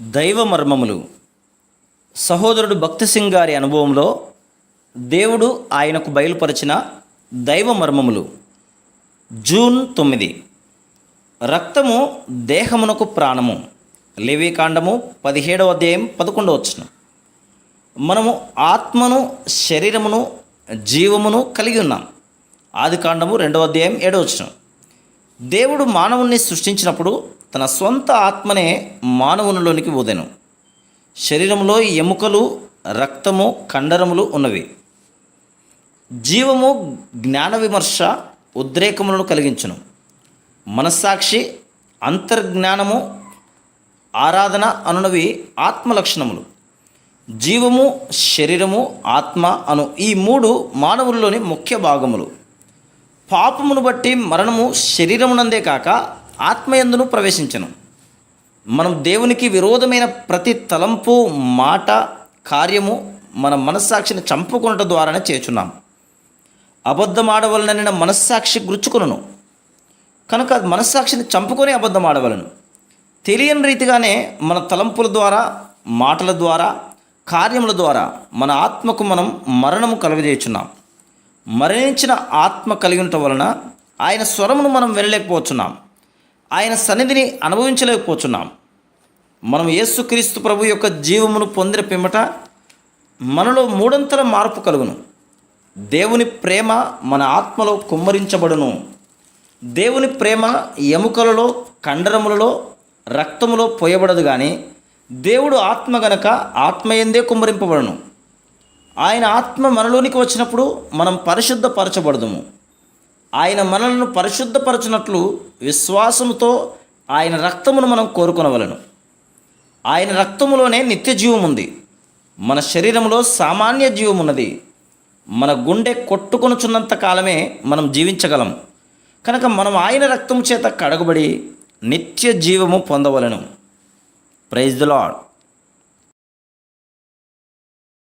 దైవ మర్మములు. సహోదరుడు భక్తి సింగ్ గారి అనుభవంలో దేవుడు ఆయనకు బయలుపరిచిన దైవ మర్మములు. జూన్ తొమ్మిది. రక్తము దేహమునకు ప్రాణము. లేవికాండము పదిహేడవ అధ్యాయం పదకొండవ వచనం. మనము ఆత్మను శరీరమును జీవమును కలిగి ఉన్నాం. ఆది కాండము రెండవ అధ్యాయం ఏడవ వచనం. దేవుడు మానవుణ్ణి సృష్టించినప్పుడు తన సొంత ఆత్మనే మానవునిలోనికి ఊదెను. శరీరంలో ఎముకలు రక్తము కండరములు ఉన్నవి. జీవము జ్ఞాన విమర్శ ఉద్రేకములను కలిగించును. మనస్సాక్షి అంతర్జ్ఞానము ఆరాధన అనునవి ఆత్మ లక్షణములు జీవము శరీరము ఆత్మ అను ఈ మూడు మానవుల్లోని ముఖ్య భాగములు. పాపమును బట్టి మరణము శరీరమునందే కాక ఆత్మయందును ప్రవేశించను. మనం దేవునికి విరోధమైన ప్రతి తలంపు మాట కార్యము మన మనస్సాక్షిని చంపుకునట ద్వారానే చేచున్నాం అబద్ధమాడవలనని మనస్సాక్షి గుచ్చుకును కనుక మనస్సాక్షిని చంపుకొని అబద్ధం ఆడవలను తెలియని రీతిగానే మన తలంపుల ద్వారా మాటల ద్వారా కార్యముల ద్వారా మన ఆత్మకు మనం మరణము కలుగజేయుచున్నాం. మరణించిన ఆత్మ కలిగినట వలన ఆయన స్వరమును మనం వినలేకపోతున్నాం. ఆయన సన్నిధిని అనుభవించలేకపోతున్నాం. మనం యేసుక్రీస్తు ప్రభు యొక్క జీవమును పొందిన పిమ్మట మనలో మూడంతల మార్పు కలుగును. దేవుని ప్రేమ మన ఆత్మలో కుమ్మరించబడును. దేవుని ప్రేమ ఎముకలలో కండరములలో రక్తములో పోయబడదు కానీ దేవుడు ఆత్మ గనక ఆత్మయందే కుమ్మరింపబడును. ఆయన ఆత్మ మనలోనికి వచ్చినప్పుడు మనం పరిశుద్ధపరచబడదుము. ఆయన మనలను పరిశుద్ధపరచినట్లు విశ్వాసముతో ఆయన రక్తమును మనం కోరుకునవలను. ఆయన రక్తములోనే నిత్య జీవం ఉంది మన శరీరంలో సామాన్య జీవం ఉన్నది మన గుండె కొట్టుకొనుచున్నంత కాలమే మనం జీవించగలం. కనుక మనం ఆయన రక్తము చేత కడగబడి నిత్య జీవము పొందవలను. Praise the lord